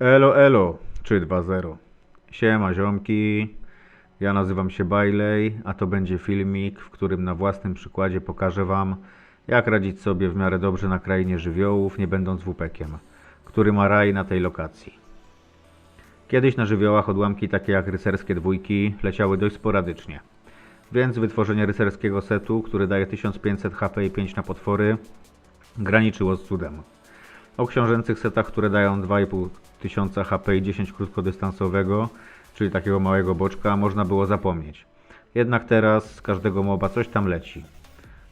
Elo, elo, 320. Siema ziomki, ja nazywam się Bailey, a to będzie filmik, w którym na własnym przykładzie pokażę Wam, jak radzić sobie w miarę dobrze na krainie żywiołów, nie będąc wupekiem, który ma raj na tej lokacji. Kiedyś na żywiołach odłamki takie jak rycerskie dwójki leciały dość sporadycznie, więc wytworzenie rycerskiego setu, który daje 1500 HP i 5 na potwory, graniczyło z cudem. O książęcych setach, które dają 2,5 tysiąca HP i 10 krótkodystansowego, czyli takiego małego boczka, można było zapomnieć. Jednak teraz z każdego moba coś tam leci.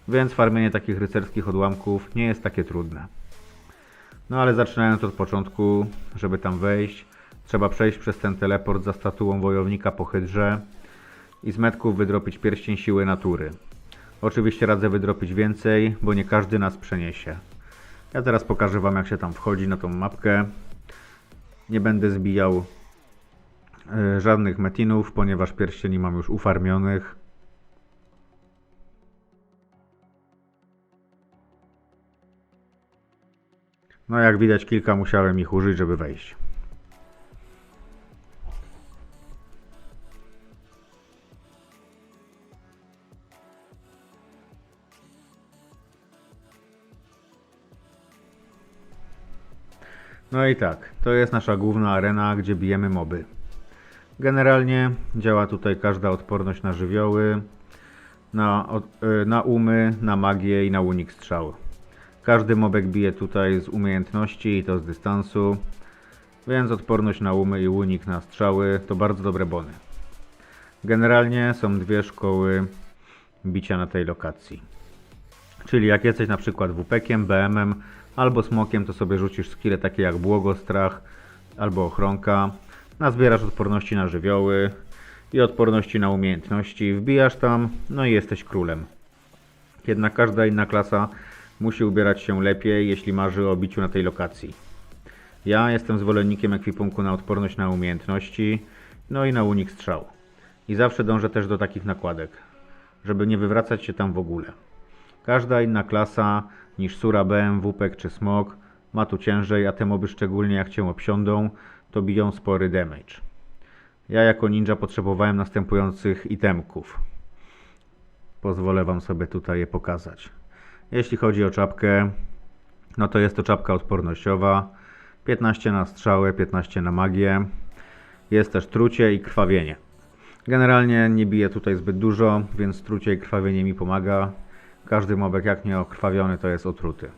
Więc farmienie takich rycerskich odłamków nie jest takie trudne. No ale zaczynając od początku, żeby tam wejść, trzeba przejść przez ten teleport za statuą wojownika po hydrze i z metków wydropić pierścień siły natury. Oczywiście radzę wydropić więcej, bo nie każdy nas przeniesie. Ja teraz pokażę Wam, jak się tam wchodzi na tą mapkę. Nie będę zbijał e, żadnych metinów, ponieważ pierścieni mam już ufarmionych. No jak widać, kilka musiałem ich użyć, żeby wejść. No i tak, to jest nasza główna arena, gdzie bijemy moby. Generalnie działa tutaj każda odporność na żywioły, na, y, na umy, na magię i na unik strzał. Każdy mobek bije tutaj z umiejętności i to z dystansu, więc odporność na umy i unik na strzały to bardzo dobre bony. Generalnie są dwie szkoły bicia na tej lokacji. Czyli jak jesteś na przykład WP-kiem, BM-em albo smokiem, to sobie rzucisz skille takie jak błogostrach albo ochronka, nazbierasz odporności na żywioły i odporności na umiejętności, wbijasz tam, no i jesteś królem. Jednak każda inna klasa musi ubierać się lepiej, jeśli marzy o biciu na tej lokacji. Ja jestem zwolennikiem ekwipunku na odporność na umiejętności, no i na unik strzał. I zawsze dążę też do takich nakładek, żeby nie wywracać się tam w ogóle. Każda inna klasa niż Sura BM, WPEK czy Smok ma tu ciężej, a te moby szczególnie jak cię obsiądą, to biją spory damage. Ja jako ninja potrzebowałem następujących itemków. Pozwolę wam sobie tutaj je pokazać. Jeśli chodzi o czapkę, no to jest to czapka odpornościowa. 15 na strzałę, 15 na magię. Jest też trucie i krwawienie. Generalnie nie bije tutaj zbyt dużo, więc trucie i krwawienie mi pomaga. Każdy mobek jak nie okrwawiony to jest otruty.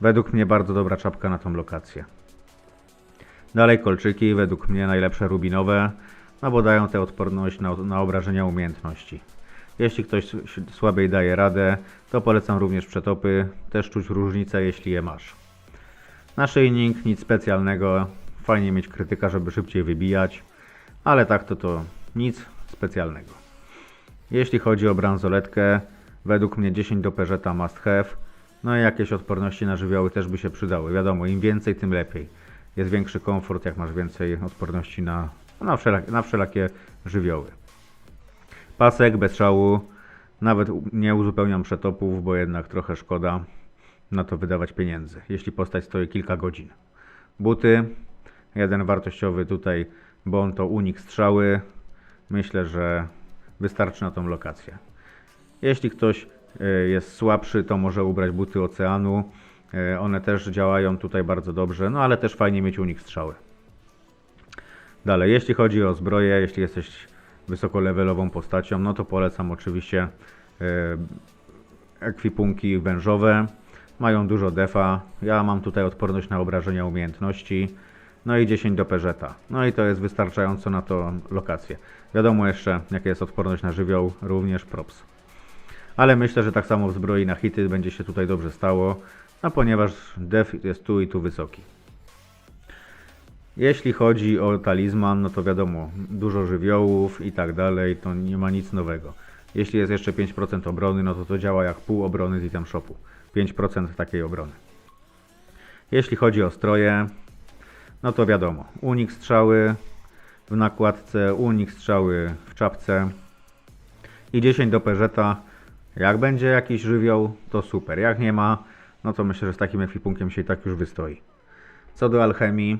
Według mnie bardzo dobra czapka na tą lokację. Dalej kolczyki, według mnie najlepsze rubinowe, no bo dają tę odporność na, na obrażenia umiejętności. Jeśli ktoś słabiej daje radę, to polecam również przetopy, też czuć różnicę jeśli je masz. Naszyjnik, nic specjalnego, fajnie mieć krytyka, żeby szybciej wybijać, ale tak to to nic specjalnego. Jeśli chodzi o bransoletkę, według mnie 10 do peżeta must have. No i jakieś odporności na żywioły też by się przydały. Wiadomo, im więcej, tym lepiej. Jest większy komfort, jak masz więcej odporności na, na, na wszelakie żywioły. Pasek bez szału. Nawet nie uzupełniam przetopów, bo jednak trochę szkoda na to wydawać pieniędzy, jeśli postać stoi kilka godzin. Buty. Jeden wartościowy tutaj, bo on to unik strzały. Myślę, że wystarczy na tą lokację. Jeśli ktoś e, jest słabszy, to może ubrać buty oceanu. E, One też działają tutaj bardzo dobrze, no ale też fajnie mieć u nich strzały. Dalej, jeśli chodzi o zbroję, jeśli jesteś wysokolevelową postacią, no to polecam oczywiście e, ekwipunki wężowe. Mają dużo defa. Ja mam tutaj odporność na obrażenia umiejętności. No i 10 do peżeta. No i to jest wystarczająco na to lokację. Wiadomo jeszcze, jaka jest odporność na żywioł, również props. Ale myślę, że tak samo w zbroi na hity będzie się tutaj dobrze stało, no ponieważ def jest tu i tu wysoki. Jeśli chodzi o talizman, no to wiadomo, dużo żywiołów i tak dalej, to nie ma nic nowego. Jeśli jest jeszcze 5% obrony, no to to działa jak pół obrony z item shopu. 5% takiej obrony. Jeśli chodzi o stroje, no to wiadomo, unik strzały w nakładce, unik strzały w czapce i 10 do peżeta. Jak będzie jakiś żywioł, to super. Jak nie ma, no to myślę, że z takim ekwipunkiem się i tak już wystoi. Co do alchemii,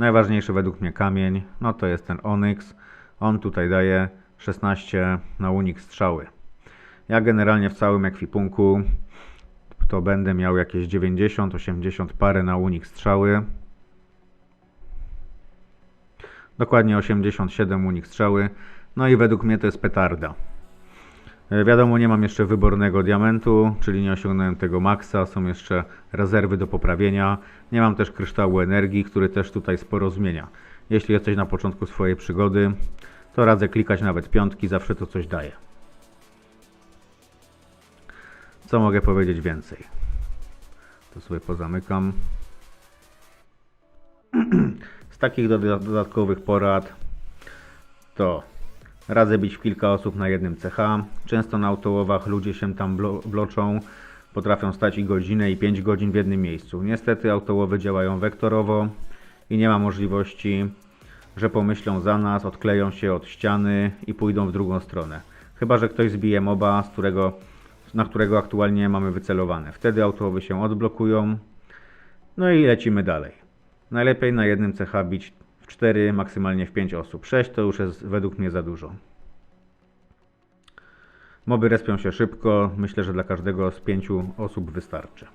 Najważniejszy według mnie kamień, no to jest ten Onyx. On tutaj daje 16 na unik strzały. Ja generalnie w całym ekwipunku to będę miał jakieś 90-80 parę na unik strzały. Dokładnie 87 unik strzały. No i według mnie to jest petarda. E, Wiadomo, nie mam jeszcze wybornego diamentu, czyli nie osiągnąłem tego maksa. Są jeszcze rezerwy do poprawienia. Nie mam też kryształu energii, który też tutaj sporo zmienia. Jeśli jesteś na początku swojej przygody, to radzę klikać nawet piątki, zawsze to coś daje. Co mogę powiedzieć więcej? To sobie pozamykam. Z takich doda- dodatkowych porad to radzę bić w kilka osób na jednym CH. Często na autołowach ludzie się tam blo- bloczą, potrafią stać i godzinę i 5 godzin w jednym miejscu. Niestety autołowy działają wektorowo i nie ma możliwości, że pomyślą za nas, odkleją się od ściany i pójdą w drugą stronę. Chyba, że ktoś zbije moba, z którego, na którego aktualnie mamy wycelowane. Wtedy autołowy się odblokują, no i lecimy dalej. Najlepiej na jednym CH bić 4, maksymalnie w 5 osób. 6 to już jest według mnie za dużo. Moby respią się szybko. Myślę, że dla każdego z 5 osób wystarczy.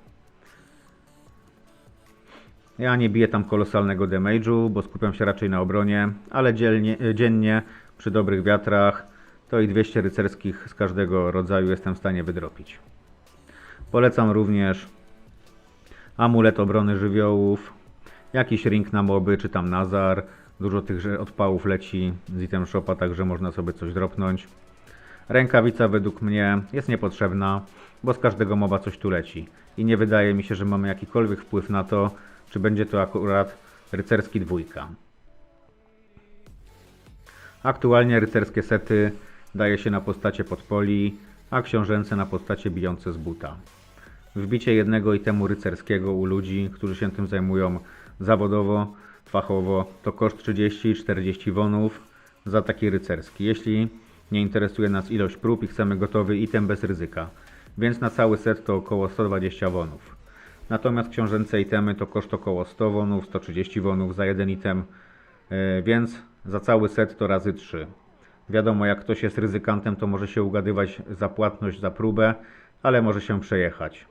Ja nie biję tam kolosalnego damage'u, bo skupiam się raczej na obronie, ale dzielnie, dziennie przy dobrych wiatrach to i 200 rycerskich z każdego rodzaju jestem w stanie wydropić. Polecam również amulet obrony żywiołów, jakiś ring na moby, czy tam nazar. Dużo tych odpałów leci z item shopa, także można sobie coś dropnąć. Rękawica według mnie jest niepotrzebna, bo z każdego moba coś tu leci. I nie wydaje mi się, że mamy jakikolwiek wpływ na to, czy będzie to akurat rycerski dwójka. Aktualnie rycerskie sety daje się na postacie podpoli, a książęce na postacie bijące z buta. Wbicie jednego itemu rycerskiego u ludzi, którzy się tym zajmują zawodowo, fachowo, to koszt 30-40 wonów za taki rycerski. Jeśli nie interesuje nas ilość prób i chcemy gotowy item bez ryzyka, więc na cały set to około 120 wonów. Natomiast książęce itemy to koszt około 100 wonów, 130 wonów za jeden item, yy, więc za cały set to razy 3. Wiadomo, jak ktoś jest ryzykantem, to może się ugadywać za płatność za próbę, ale może się przejechać.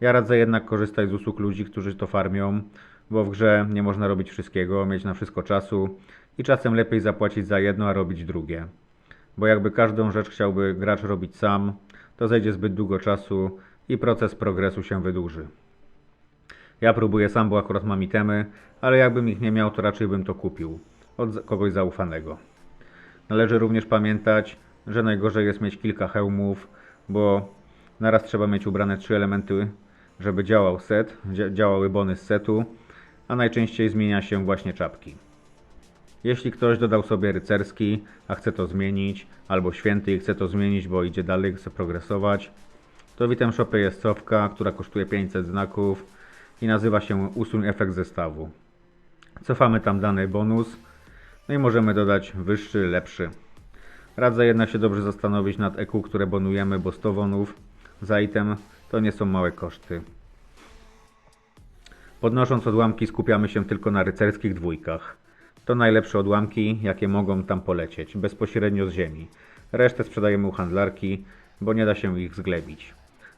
Ja radzę jednak korzystać z usług ludzi, którzy to farmią, bo w grze nie można robić wszystkiego, mieć na wszystko czasu i czasem lepiej zapłacić za jedno, a robić drugie. Bo jakby każdą rzecz chciałby gracz robić sam, to zejdzie zbyt długo czasu i proces progresu się wydłuży. Ja próbuję sam, bo akurat mam itemy, ale jakbym ich nie miał, to raczej bym to kupił od kogoś zaufanego. Należy również pamiętać, że najgorzej jest mieć kilka hełmów, bo naraz trzeba mieć ubrane trzy elementy, żeby działał set, dzia- działały bony z setu, a najczęściej zmienia się właśnie czapki. Jeśli ktoś dodał sobie rycerski, a chce to zmienić, albo święty i chce to zmienić, bo idzie dalej, chce progresować, to w item shopie jest cofka, która kosztuje 500 znaków i nazywa się usuń efekt zestawu. Cofamy tam dany bonus, no i możemy dodać wyższy, lepszy. Radzę jednak się dobrze zastanowić nad EQ, które bonujemy, bo 100 wonów za item to nie są małe koszty. Podnosząc odłamki skupiamy się tylko na rycerskich dwójkach. To najlepsze odłamki, jakie mogą tam polecieć, bezpośrednio z ziemi. Resztę sprzedajemy u handlarki, bo nie da się ich zglebić.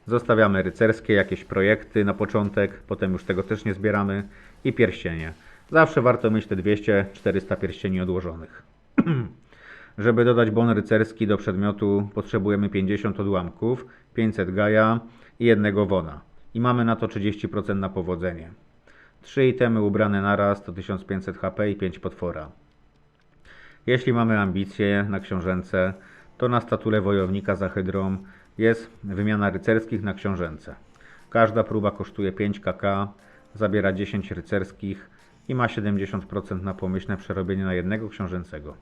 Zostawiamy rycerskie, jakieś projekty na początek, potem już tego też nie zbieramy i pierścienie. Zawsze warto mieć te 200-400 pierścieni odłożonych. Żeby dodać bon rycerski do przedmiotu potrzebujemy 50 odłamków, 500 gaja i jednego wona. I mamy na to 30% na powodzenie. 3 itemy ubrane naraz to 1500 HP i 5 potwora. Jeśli mamy ambicje na książęce, to na statule wojownika za hydrą jest wymiana rycerskich na książęce. Każda próba kosztuje 5 kk, zabiera 10 rycerskich i ma 70% na pomyślne przerobienie na jednego książęcego.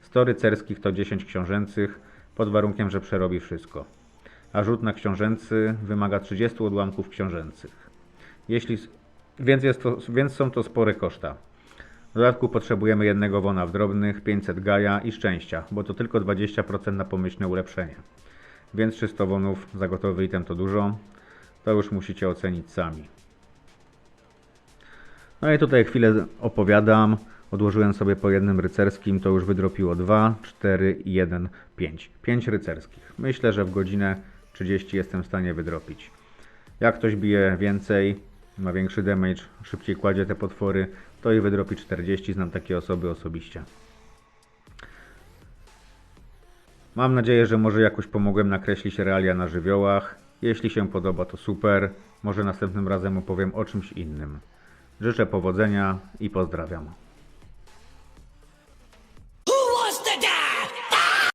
100 rycerskich to 10 książęcych, pod warunkiem, że przerobi wszystko. A rzut na książęcy wymaga 30 odłamków książęcych. Jeśli, więc, jest to, więc są to spore koszta. W dodatku potrzebujemy jednego wona w drobnych, 500 gaja i szczęścia, bo to tylko 20% na pomyślne ulepszenie. Więc 300 wonów za gotowy item to dużo. To już musicie ocenić sami. No i tutaj chwilę opowiadam. Odłożyłem sobie po jednym rycerskim, to już wydropiło 2, 4, 1, 5. 5 rycerskich. Myślę, że w godzinę 30 jestem w stanie wydropić. Jak ktoś bije więcej, ma większy damage, szybciej kładzie te potwory, to i wydropi 40. Znam takie osoby osobiście. Mam nadzieję, że może jakoś pomogłem nakreślić realia na żywiołach. Jeśli się podoba, to super. Może następnym razem opowiem o czymś innym. Życzę powodzenia i pozdrawiam.